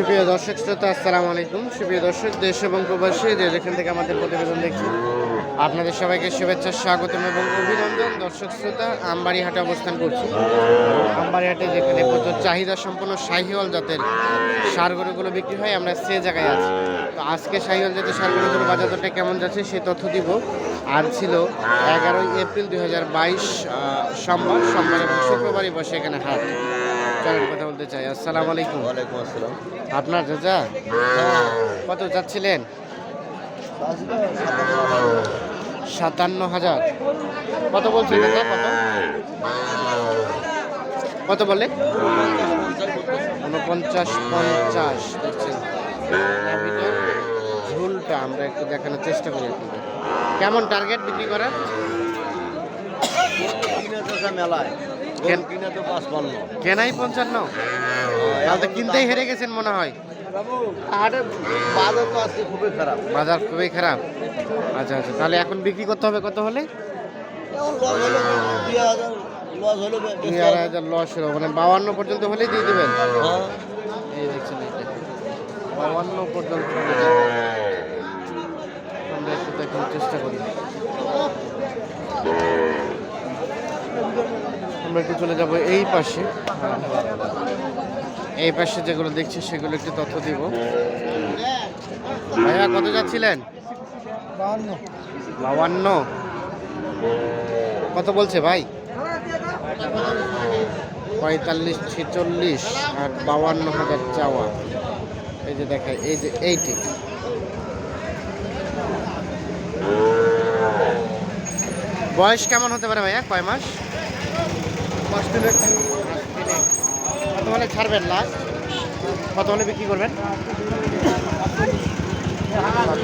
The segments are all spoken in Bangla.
সুপ্রিয় দর্শক শ্রোতা, আসসালামু আলাইকুম। সুপ্রিয় দর্শক, দেশ এবং প্রবাসী, যে যেখান থেকে আমাদের প্রতিবেদন দেখছি আপনাদের সবাইকে শুভেচ্ছা, স্বাগতম এবং অভিনন্দন। দর্শক শ্রোতা আমবাড়ি হাটে অবস্থান করছি। আমবাড়ি হাটে যেখানে প্রচুর চাহিদা সম্পন্ন শাহিওয়াল জাতের সার গরুগুলো বিক্রি হয়, আমরা সে জায়গায় আছি। তো আজকে শাহিওয়াল জাতের সার গরুগুলো বাজার দরটা কেমন যাচ্ছে সে তথ্য দিব। আর ছিল এগারোই এপ্রিল দুই হাজার বাইশ সোমবার। সোমবার এবং শুক্রবারই বসে এখানে হাট। চলেন কথা বলতে চাই। আসসালামু আলাইকুম। ওয়ালাইকুম আসসালাম। আপনার চাচা? কত চাচ্ছিলেন? সাতান্ন হাজার। কত বলছে চাচা? কত? কত বলে? উনপঞ্চাশ পঞ্চাশ। দেখছেন? ঝুলটা আমরা একটু দেখানোর চেষ্টা করি আপনাদের কেমন টার্গেট বিক্রি করার মেলায়। কেন- তো পাঁচপান্ন কেনাই পঞ্চান্ন? তাহলে তো কিনতেই হেরে গেছেন মনে হয়। বাজার তো আজকে খুবই খারাপ। বাজার খুবই খারাপ। আচ্ছা আচ্ছা তাহলে এখন বিক্রি করতে হবে কত হলে? দুই আড়াই হাজার লস হলো মানে বাউান্ন পর্যন্ত হলেই দিয়ে দেবেন? হ্যাঁ। এই দেখছেন এইটা বাউান্ন পর্যন্ত। দেবেন। দেখার চেষ্টা করি। আমরা একটু চলে যাব এই পাশে। এই পাশে যেগুলো দেখছি, সেগুলো একটু তথ্য দিব। ভাইয়া, কত যাচ্ছিলেন? বাউান্ন। কত বলছে ভাই? পঁয়তাল্লিশ, ছেচল্লিশ আর বাউান্ন হাজার চাওয়া। এই যে দেখায় এই যে এইটি। বয়স কেমন হতে পারে ভাইয়া? কয় মাস? মাস তিনেক। কত হলে ছাড়বেন লাস্ট কত হলে বিক্রি করবেন। সাতচল্লিশ,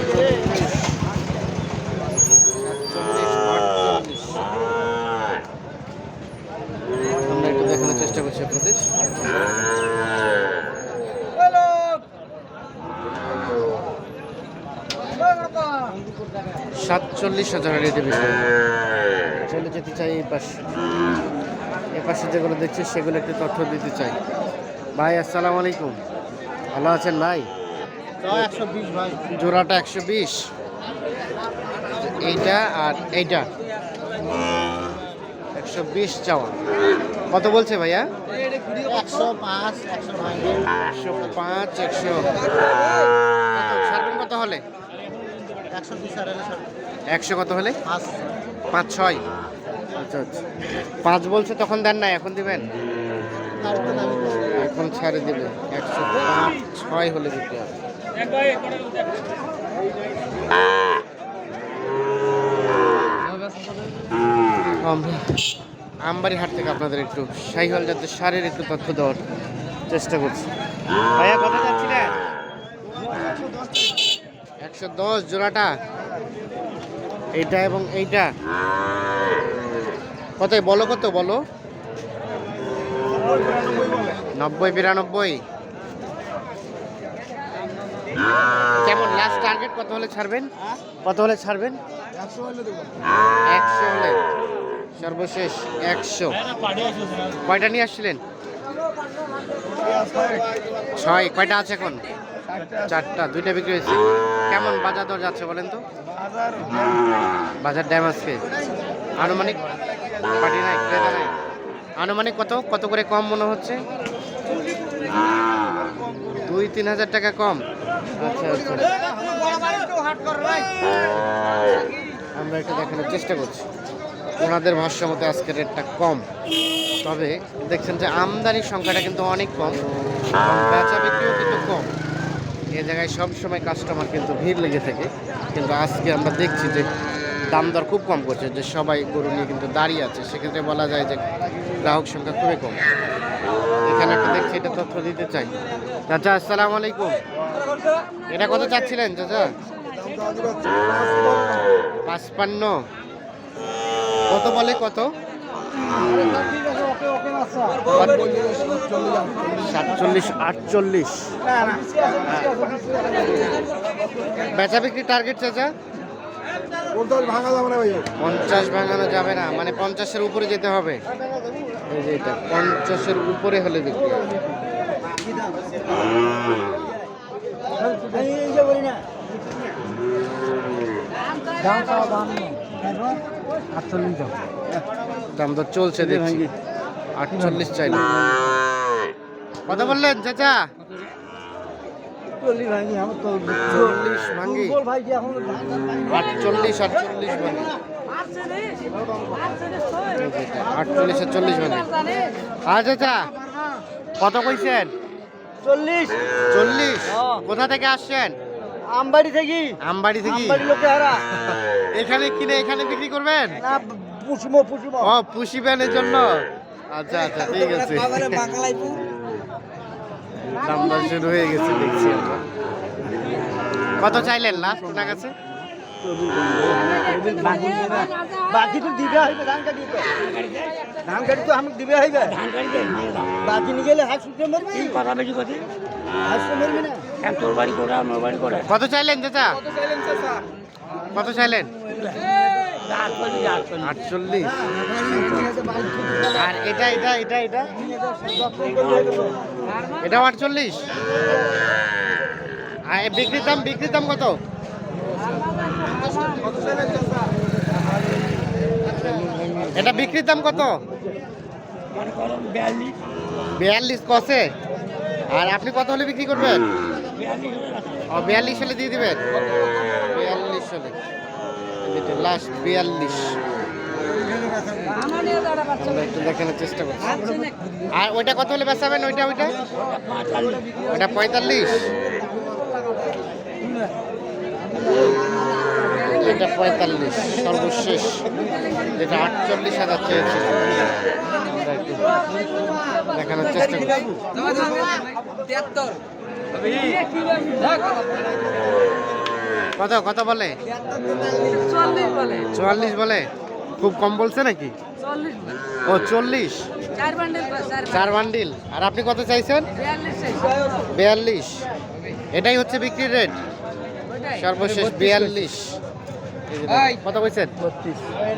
আমরা একটু দেখানোর চেষ্টা করছি আপনাদের। সাতচল্লিশ হাজার রেটে বিক্রি। চলে যেতে চাই এই পাশে। পাশে যেগুলো দেখছি, সেগুলো একটু তথ্য দিতে চাই। ভাই, আসসালামু আলাইকুম। ভালো আছেন ভাই? জোড়াটা একশো বিশ। এইটা আর এইটা। একশো বিশ চাওয়া। কত বলছে ভাইয়া? একশো পাঁচ একশো পাঁচ একশো কত হলে? একশো কত হলে? পাঁচ, ছয়। আচ্ছা আচ্ছা। পাঁচ বলছে, তখন দেন না এখন দিবেন? এখন ছাড়ে দিবে। একশো পাঁচ, ছয় হলে দিতে হবে। আমবাড়ি হাট থেকে আপনাদের একটু শাহিওয়াল যাতে সারের একটু তথ্য দেওয়ার চেষ্টা করছি। ভাইয়া কত যাচ্ছিলেন? একশো দশ জোড়াটা। এইটা এবং এইটা। কত বলো কত? বলো। নব্বই বিরানব্বই। কেমন? লাস্ট টার্গেট কত হলে ছাড়বেন? কত হলে ছাড়বেন? একশো হলে সর্বশেষ একশো। কয়টা নিয়ে আসছিলেন? ছয়। কয়টা আছে এখন? চারটা। দুইটা বিক্রি হয়েছে। কেমন বাজার দর যাচ্ছে বলেন তো? বাজার ড্যাম আজকে আনুমানিক পার্টি নাই ক্রেতা নাই আনুমানিক কত? কত করে কম মনে হচ্ছে? দুই, তিন হাজার টাকা কম। আচ্ছা আচ্ছা। আমরা একটু দেখানোর চেষ্টা করছি। ওনাদের ভাষ্য মতে আজকে রেটটা কম। তবে দেখছেন যে আমদানির সংখ্যাটা কিন্তু অনেক কম। বেচা বিক্রিও কিন্তু কম। এ জায়গায় সব সময় কাস্টমার কিন্তু ভিড় লেগে থাকে। কিন্তু আজকে আমরা দেখছি যে দাম দর খুব কম করছে, যে সবাই গরু নিয়ে কিন্তু দাঁড়িয়ে আছে। সেক্ষেত্রে বলা যায় যে গ্রাহক সংখ্যা খুবই কম। এখানে একটা দেখছি, এটা তথ্য দিতে চাই। চাচা, আসসালাম আলাইকুম। এটা কত চাচ্ছিলেন, চাচা? পাঁচপান্ন। কত বলে, কত? সাতচল্লিশ, আটচল্লিশ। বেচা বিক্রি টার্গেট চাচা? ভাঙা যাবে না ভাই। পঞ্চাশ ভাঙানো যাবে না মানে পঞ্চাশের উপরে যেতে হবে। এই যে এটা পঞ্চাশের উপরে হলে বিক্রি হবে। এই যে বলি না দাম তো চলছে দেখছি। আটচল্লিশ চাইলে। কত বললেন চাচা? চল্লিশ ভাই আমার তো চল্লিশ দুর্বল ভাই যে এখন। আটচল্লিশ আটচল্লিশ ভাঙ্গি আটচল্লিশ আর চল্লিশ ভাঙ্গি হ্যাঁ চাচা কত কইছেন? চল্লিশ। চল্লিশ। কোথা থেকে আসছেন? আমবাড়ি থেকে। আমবাড়ি থেকে। লোকে হারা। এখানে কিনে এখানে বিক্রি করবেন? না পুষমো পুষমো ও পুষিবেনের জন্য আচ্ছা আচ্ছা ঠিক আছে। দাম দর শুরু হয়ে গেছে দেখছি আমরা। কত চাইলেন লাস্ট ওনার কাছে? বাকি তো দিবে হইবে ধান কাটি তো। ধান কাটি তো আমি দিবে হইবে। ধান কাটি বাকি নিয়ে গেলে হাত সুটে মারবি। কথা বেশি কথা? হাত সুটে মারবি না। এক তোর বাড়ি করে আমার বাড়ি করে। কত চাইলেন চাচা? কত চাইলেন আটচল্লিশ। আর এটা এটা এটা এটা? এটাও আটচল্লিশ। বিক্রির দাম বিক্রির দাম কত? এটা বিক্রির দাম কত? বিয়াল্লিশ কসে আর আপনি কত হলে বিক্রি করবেন? ও, বিয়াল্লিশ হলে দিয়ে দিবেন? বিয়াল্লিশ হলে। লাস্ট বিয়াল্লিশ। আমরা একটু দেখানোর চেষ্টা করছি। আর ওইটা কত হলে বেচাবেন ওইটা ওইটা? ওইটা পঁয়তাল্লিশ। এটা পঁয়তাল্লিশ সর্বশেষ। যেটা আটচল্লিশ হাজার চেয়েছে। দেখানোর চেষ্টা কত কত বলে। চুয়াল্লিশ বলে? খুব কম বলছে নাকি? ও চল্লিশ? চার বান্ডেল আর আপনি কত চাইছেন? বিয়াল্লিশ এটাই হচ্ছে বিক্রির রেট? সর্বশেষ বিয়াল্লিশ। কত বলছেন?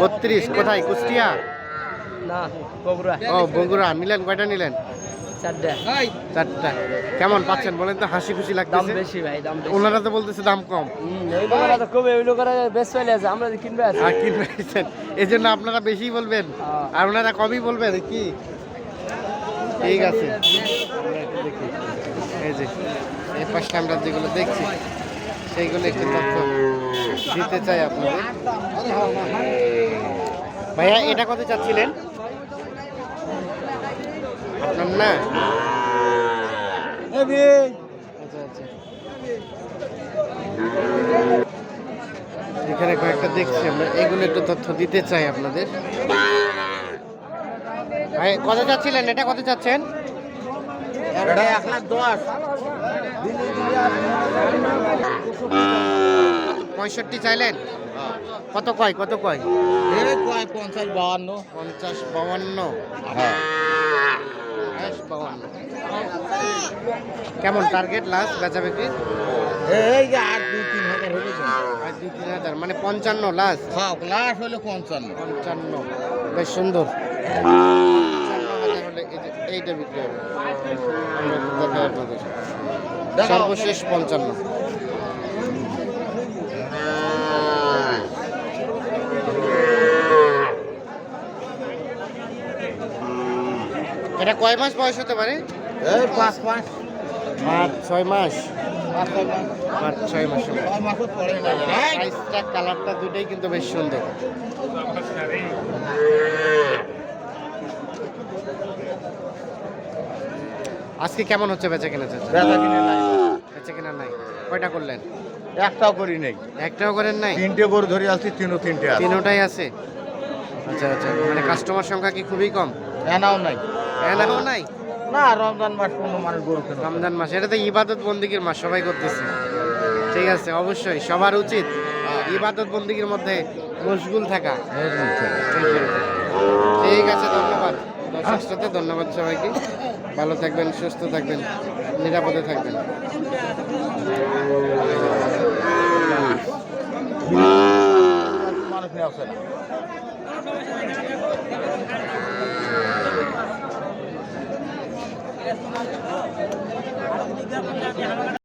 বত্রিশ। কোথায়? কুষ্টিয়া? বগুড়া। ও বগুড়া। নিলেন কয়টা নিলেন? চারটা। চারটা। কেমন পাচ্ছেন বলেন তো? হাসি খুশি দাম বেশি ভাই দাম বেশি। ওনারা তো বলতেছে দাম কম। এই লোকেরা তো খুব এই লোকেরা বেশ চলে আছে আমরা কিনবে আছি। আর কিনবেন এই জন্য আপনারা বেশি বলবেন। হ্যাঁ। আর ওনারা কমই বলবেন কি? ঠিক আছে। আমরা একটু এই যে এই পাশটা আমরা যেগুলো দেখছি সেইগুলো একটু তথ্য দিতে চাই আপনাদের। ভাইয়া এটা কত চাচ্ছিলেন? আপনার না। আচ্ছা আচ্ছা এখানে কয়েকটা দেখছি আমরা। এগুলো একটু তথ্য দিতে চাই আপনাদের। ভাই কত চাচ্ছিলেন এটা কত চাচ্ছেন এক লাখ দশ। পঁয়ষট্টি চাইলেন? কত কয় কত কয়? কয় পঞ্চাশ বাহান্ন। পঞ্চাশ বাউান্ন পঞ্চাশ বাউান্ন কেমন টার্গেট লাস্ট বেচা বিক্রি এই যে আর দুই তিন হাজার হলে আর দুই তিন হাজার মানে পঞ্চান্ন লাস্ট হ্যাঁ লাস্ট হলে পঞ্চান্ন। পঞ্চান্ন। বেশ সুন্দর। হাজার হলে এই এইটা বিক্রি হবে। সর্বশেষ পঞ্চান্ন। এটা কয় মাস বয়স হতে পারে? এই পাঁচ মাস। পাঁচ ছয় মাস। পাঁচ ছয় মাস। সাইজটা কালারটা দুটোই কিন্তু বেশ সুন্দর। আজকে কেমন হচ্ছে বেচা কেনা বেচা কিনে নাই। বেচা কেনা নাই। কয়টা করলেন? একটাও করি নাই। একটাও করেন নাই? তিনটে গরু ধরে আসছি তিনও তিনটে আছে। তিনোটাই আছে। আচ্ছা আচ্ছা। মানে কাস্টমার সংখ্যা কি খুবই কম? এনাও নাই। এলাকাও নাই? না রমজান মাস কোনো মানুষ গরু রমজান মাস এটা তো ইবাদত বন্দিগির মাস সবাই করতেছে। ঠিক আছে অবশ্যই সবার উচিত ইবাদত বন্দিগির মধ্যে মশগুল থাকা। ঠিক আছে ধন্যবাদ। দর্শক ধন্যবাদ সবাইকে। ভালো থাকবেন সুস্থ থাকবেন নিরাপদে থাকবেন। মানুষ নিয়ে আসে না